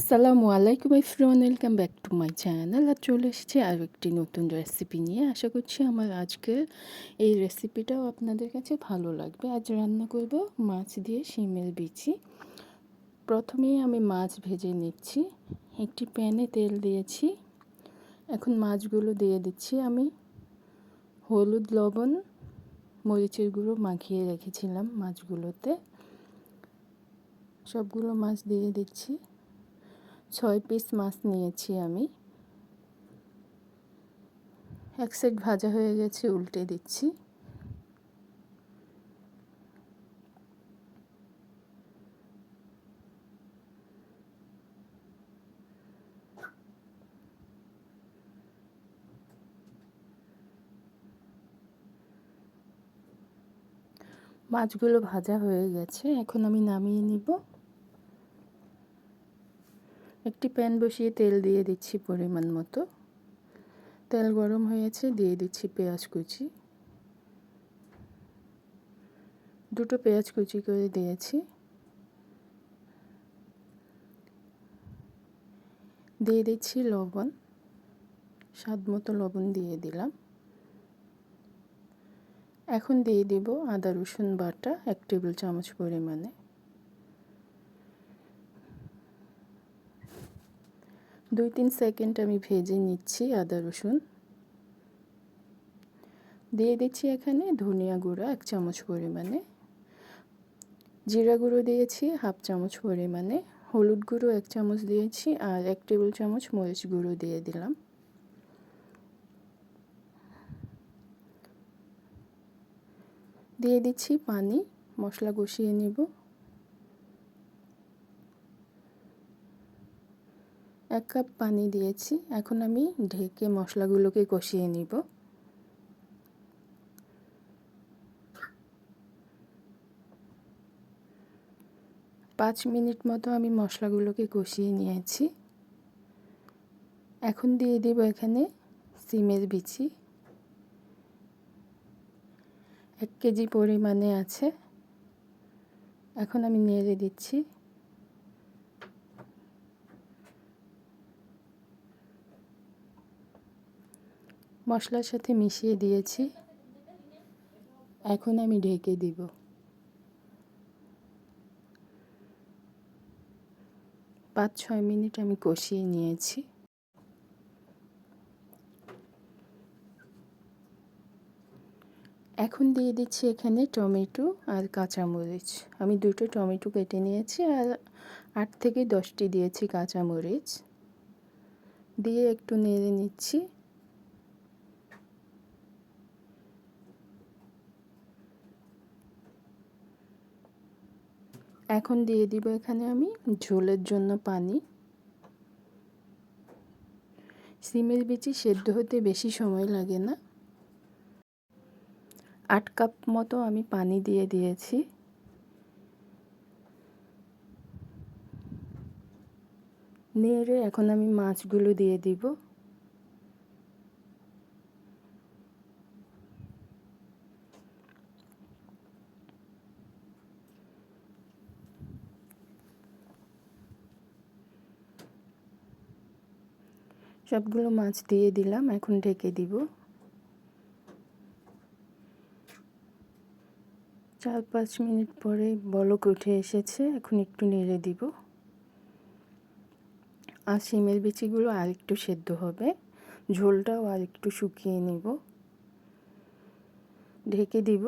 আসসালামু আলাইকুম everyone, welcome back to my channel. আর চলে এসেছি আর একটি নতুন রেসিপি নিয়ে। আশা করছি আমার আজকের এই রেসিপিটাও আপনাদের কাছে ভালো লাগবে। আজ রান্না করব মাছ দিয়ে শিমের বিচি। প্রথমেই আমি মাছ ভেজে নিচ্ছি। একটি প্যানে তেল দিয়েছি। এখন মাছগুলো দিয়ে দিচ্ছি আমি। হলুদ, লবণ, মরিচের গুঁড়ো মাখিয়ে রেখেছিলাম মাছগুলোতে। সবগুলো মাছ দিয়ে দিচ্ছি। ছয় পিস মাছ নিয়েছি আমি। এক সাইড ভাজা হয়ে গেছে, উল্টে দিচ্ছি। মাছগুলো ভাজা হয়ে গেছে, এখন আমি নামিয়ে নিব। একটি প্যান বসিয়ে তেল দিয়ে দিচ্ছি পরিমাণ মতো। তেল গরম হয়েছে, দিয়ে দিচ্ছি পেঁয়াজ কুচি। দুটো পেঁয়াজ কুচি করে দিয়েছি। দিয়ে দিচ্ছি লবণ। স্বাদ মতো লবণ দিয়ে দিলাম। এখন দিয়ে দিব আদা রসুন বাটা এক টেবিল চামচ পরিমাণে। দুই তিন সেকেন্ড আমি ভেজে নিচ্ছি আদা, রসুন। দিয়ে দিচ্ছি এখানে ধনিয়া গুঁড়ো এক চামচ পরিমাণে। জিরা গুঁড়ো দিয়েছি হাফ চামচ পরিমাণে। হলুদ গুঁড়ো এক চামচ দিয়েছি আর এক টেবিল চামচ মরিচ গুঁড়ো দিয়ে দিলাম। দিয়ে দিচ্ছি পানি, মশলা কষিয়ে নিব। এক কাপ পানি দিয়েছি। এখন আমি ঢেকে মশলাগুলোকে কষিয়ে নিব। পাঁচ মিনিট মতো আমি মশলাগুলোকে কষিয়ে নিয়েছি। এখন দিয়ে দেব এখানে সিমের বিচি। এক কেজি পরিমাণে আছে। এখন আমি নেড়ে দিচ্ছি। মশলার সাথে মিশিয়ে দিয়েছি। এখন আমি ঢেকে দিব। পাঁচ ছয় মিনিট আমি কষিয়ে নিয়েছি। এখন দিয়ে দিচ্ছি এখানে টমেটো আর কাঁচামরিচ। আমি দুটো টমেটো কেটে নিয়েছি আর আট থেকে দশটি দিয়েছি কাঁচামরিচ। দিয়ে একটু নেড়ে নিচ্ছি। এখন দিয়ে দিব এখানে আমি ঝোলের জন্য পানি। সিমের বিচি সেদ্ধ হতে বেশি সময় লাগে না। আট কাপ মতো আমি পানি দিয়ে দিয়েছি। নেড়ে এখন আমি মাছগুলো দিয়ে দিব। সবগুলো মাছ দিয়ে দিলাম, এখন ঢেকে দিব। চার পাঁচ মিনিট পরে বলক উঠে এসেছে, এখন একটু নেড়ে দিব। আর শিমের বিচিগুলো আর একটু সেদ্ধ হবে, ঝোলটাও আর একটু শুকিয়ে নিব। ঢেকে দিব।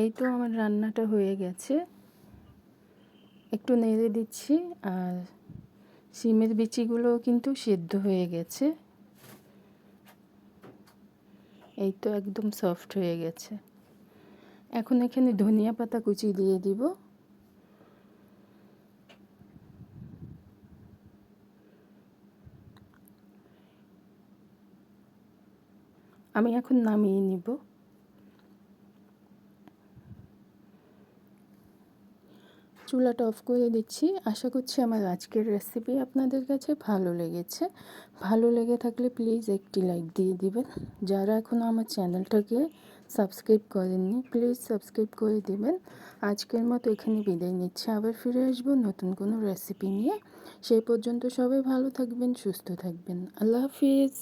এই তো আমার রান্নাটা হয়ে গেছে। একটু নেড়ে দিচ্ছি, আর সিমের বিচিগুলোও কিন্তু সেদ্ধ হয়ে গেছে। এই তো একদম সফট হয়ে গেছে। এখন এখানে ধনিয়া পাতা কুচি দিয়ে দিব। আমি এখন নামিয়ে নিব। চুলাটা অফ করে দিচ্ছি। আশা করছি আমার আজকের রেসিপি আপনাদের কাছে ভালো লেগেছে। ভালো লেগে থাকলে প্লিজ একটি লাইক দিয়ে দিবেন। যারা এখনও আমার চ্যানেলটাকে সাবস্ক্রাইব করেননি প্লিজ সাবস্ক্রাইব করে দেবেন। আজকের মতো এখানে বিদায় নিচ্ছে। আবার ফিরে আসব নতুন কোনো রেসিপি নিয়ে। সেই পর্যন্ত সবাই ভালো থাকবেন, সুস্থ থাকবেন। আল্লাহ হাফিজ।